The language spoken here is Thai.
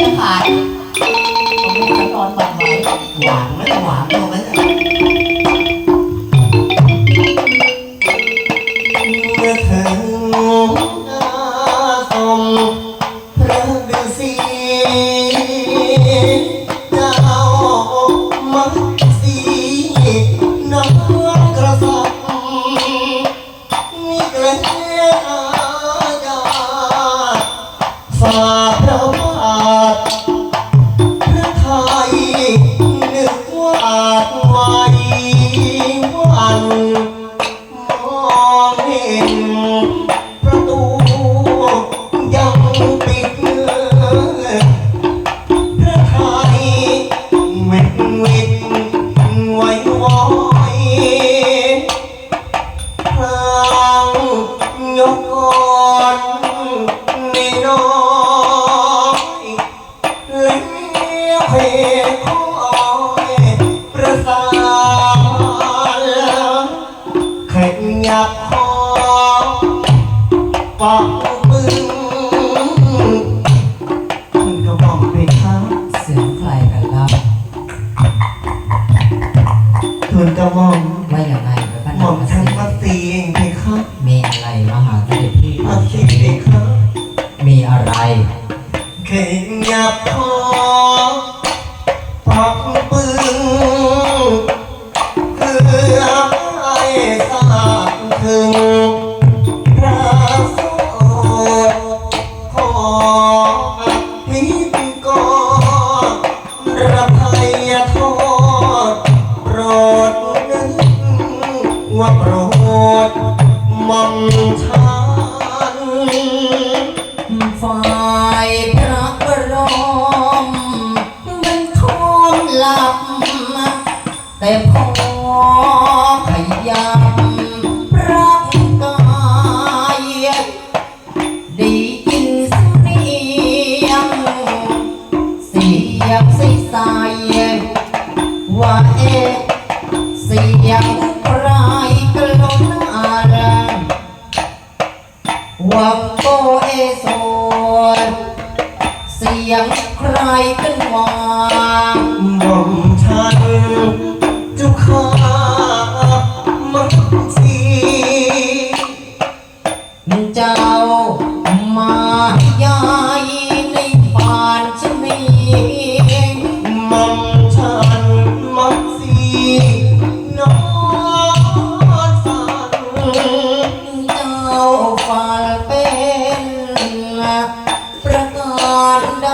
จะขาดผมมีขั้นตอนบัตรไว้หวานไหมหวานเอไหมเมื่อถึงหน้าสมพระฤาษีเจ้ามัดสีน้ำกระสับนี่เกล้อ คุณก็มองว่าอย่างไรพระพันหม่อมมาฉันสิมาตีเองไปครับมีอะไรมาหาเสด็จพี่มาตีเองครับมีอะไรขยับคอ โปรดมอมฉันฝ่ายพระบรมมันคอมหลับ แต่พอขยำร่างกายได้ยินเสียง เสียงใสๆว่าเอ๊เสียง ยงใครกันวางม่งทันจุาขามักสีเจ้ามา ยายในป่านฉันนี้ม่อมฉันมักสีน้องสันเจ้าฝันเป็นประการใด